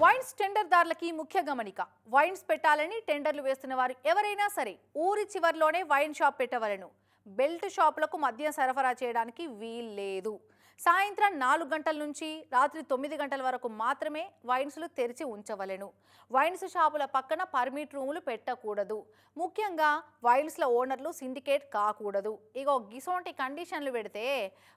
Wines టెండర్దారులకి ముఖ్య గమనిక. Wines పెట్టాలని టెండర్లు వేస్తున్న వారు ఎవరైనా సరే ఊరి చివర్లోనే వైన్ షాప్ పెట్టవలను. బెల్ట్ షాపులకు మద్యం సరఫరా చేయడానికి వీల్లేదు. సాయంత్రం నాలుగు గంటల నుంచి రాత్రి తొమ్మిది గంటల వరకు మాత్రమే వైన్స్లు తెరిచి ఉంచవలెను. వైన్స్ షాపుల పక్కన పర్మిట్ రూములు పెట్టకూడదు. ముఖ్యంగా వైన్స్ల ఓనర్లు సిండికేట్ కాకూడదు. ఇగో గిసోంటి కండిషన్లు పెడితే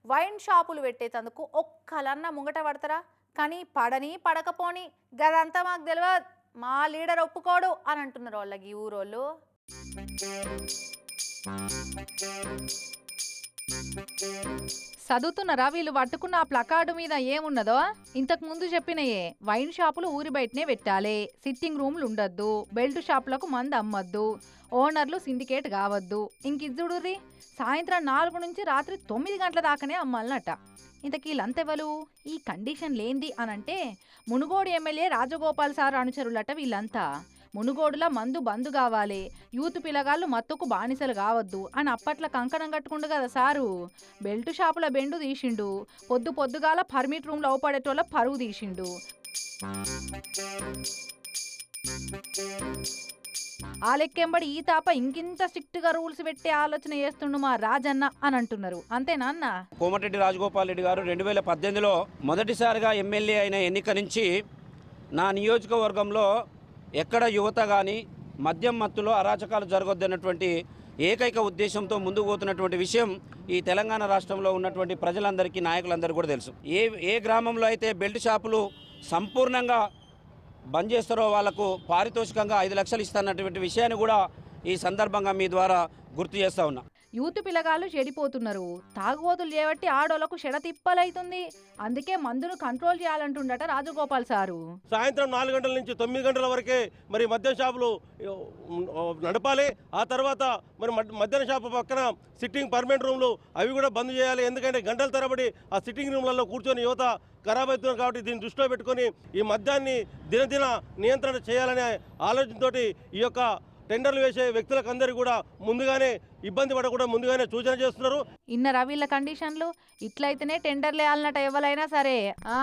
వైన్ షాపులు పెట్టేటందుకు ఒక్కలన్న ముంగట పడతారా? కానీ పడని పడకపోని గదంతా మాకు తెలియదు మా లీడర్ ఒప్పుకోడు అని అంటున్నారు వాళ్ళకి ఈ ఊరోళ్ళు. చదువుతున్నారా వీళ్ళు పట్టుకున్న ఆ ప్లకార్డు మీద ఏమున్నదో? ఇంతకు ముందు చెప్పినయే. వైన్ షాపులు ఊరి బయటనే పెట్టాలి. సిట్టింగ్ రూమ్లు ఉండొద్దు. బెల్ట్ షాపులకు మంది అమ్మొద్దు. ఓనర్లు సిండికేట్ కావద్దు. ఇంకిద్దుడుర్రి సాయంత్రం నాలుగు నుంచి రాత్రి తొమ్మిది గంటల దాకానే అమ్మాలన్నట. ఇంతకీ వీళ్ళంతెవరు? ఈ కండిషన్ లేంది అనంటే మునుగోడు ఎమ్మెల్యే రాజగోపాల్ సార్ అనుచరులట వీళ్ళంతా. మునుగోడుల మందు బందు కావాలి. యూత్ పిల్లగాళ్ళు మత్తుకు బానిసలు కావద్దు అని అప్పట్లో కంకణం కట్టుకుండు కదా సారు. బెల్ట్ షాపుల బెండు తీసిండు. పొద్దు పొద్దుగాల పర్మిట్ రూమ్లో అవపడేటోళ్ళ పరువు తీసిండు. ఆ లెక్కెంబడి ఈ తాప ఇంకింత స్ట్రిక్ట్గా రూల్స్ పెట్టే ఆలోచన చేస్తుండు మా రాజన్న అని అంటున్నారు. అంతేనా అన్న కోమటిరెడ్డి రాజగోపాల్ రెడ్డి గారు రెండు వేల పద్దెనిమిదిలో మొదటిసారిగా ఎమ్మెల్యే అయిన ఎన్నిక నుంచి నా నియోజకవర్గంలో ఎక్కడ యువత కానీ మద్యం మత్తులో అరాచకాలు జరగొద్దన్నటువంటి ఏకైక ఉద్దేశంతో ముందుకు పోతున్నటువంటి విషయం ఈ తెలంగాణ రాష్ట్రంలో ఉన్నటువంటి ప్రజలందరికీ నాయకులందరికీ కూడా తెలుసు. ఏ ఏ గ్రామంలో అయితే బెల్ట్ షాపులు సంపూర్ణంగా బంద్ చేస్తారో వాళ్ళకు పారితోషికంగా ఐదు లక్షలు ఇస్తానటువంటి విషయాన్ని కూడా ఈ సందర్భంగా మీ ద్వారా గుర్తు చేస్తా ఉన్నా. యూత్ పిల్లగాళ్ళు చెడిపోతున్నారు. తాగుబోతులు చేయబట్టి ఆడోళ్ళకు చెడ తిప్పలైతుంది అందుకే మందును కంట్రోల్ చేయాలంటుండట రాజగోపాల్ సారు. సాయంత్రం నాలుగు గంటల నుంచి తొమ్మిది గంటల వరకే మరి మద్యం షాపులు నడపాలి. ఆ తర్వాత మరి మద్యం షాపు పక్కన సిట్టింగ్ పర్మనెంట్ రూమ్లు అవి కూడా బంద్ చేయాలి. ఎందుకంటే గంటల తరబడి ఆ సిట్టింగ్ రూమ్లలో కూర్చొని యువత ఖరాబ్ అవుతున్నారు కాబట్టి దీన్ని దృష్టిలో పెట్టుకొని ఈ మద్యాన్ని దినదిన నియంత్రణ చేయాలనే ఆలోచనతోటి ఈ యొక్క టెండర్లు వేసే వ్యక్తులకు అందరికీ కూడా ముందుగానే ఇబ్బంది పడకుండా ముందుగానే సూచన చేస్తున్నారు. ఇన్న వీళ్ళ కండిషన్లు ఇట్లయితేనే టెండర్లు వేయాలన్నట్టు ఎవరైనా సరే. ఆ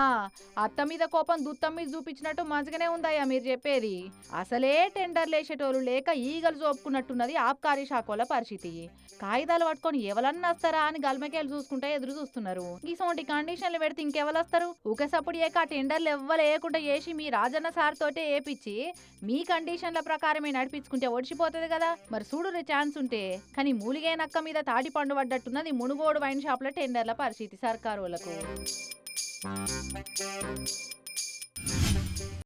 అత్త మీద కోపం దుత్తం మీద చూపించినట్టు మంచిగానే ఉందయ్యా మీరు చెప్పేది. అసలే టెండర్లు వేసేటోళ్ళు లేక ఈగలు చూపుకున్నట్టున్నది ఆబ్కారీ శాఖల పరిస్థితి. కాగితాలు పట్టుకొని ఎవరన్నా వస్తారా అని గల్మకేలు చూసుకుంటే ఎదురు చూస్తున్నారు. ఇసోంటి కండిషన్లు పెడితే ఇంకెవరు వస్తారు? ఒకసప్పుడు ఏక ఆ టెండర్లు ఎవ్వలేయకుండా చేసి మీ రాజన్న సార్ తోటే వేపించి మీ కండిషన్ల ప్రకారమే నడిపించుకుంటే ఓడిచిపోతుంది కదా. మరి చూడు ఛాన్స్ ఉంటే కానీ మూలిగే నక్క మీద తాటి పండు పడ్డట్టున్నది మునుగోడు వైన్ షాప్ల టెండర్ల పరిస్థితి సర్కారు వాళ్ళకు.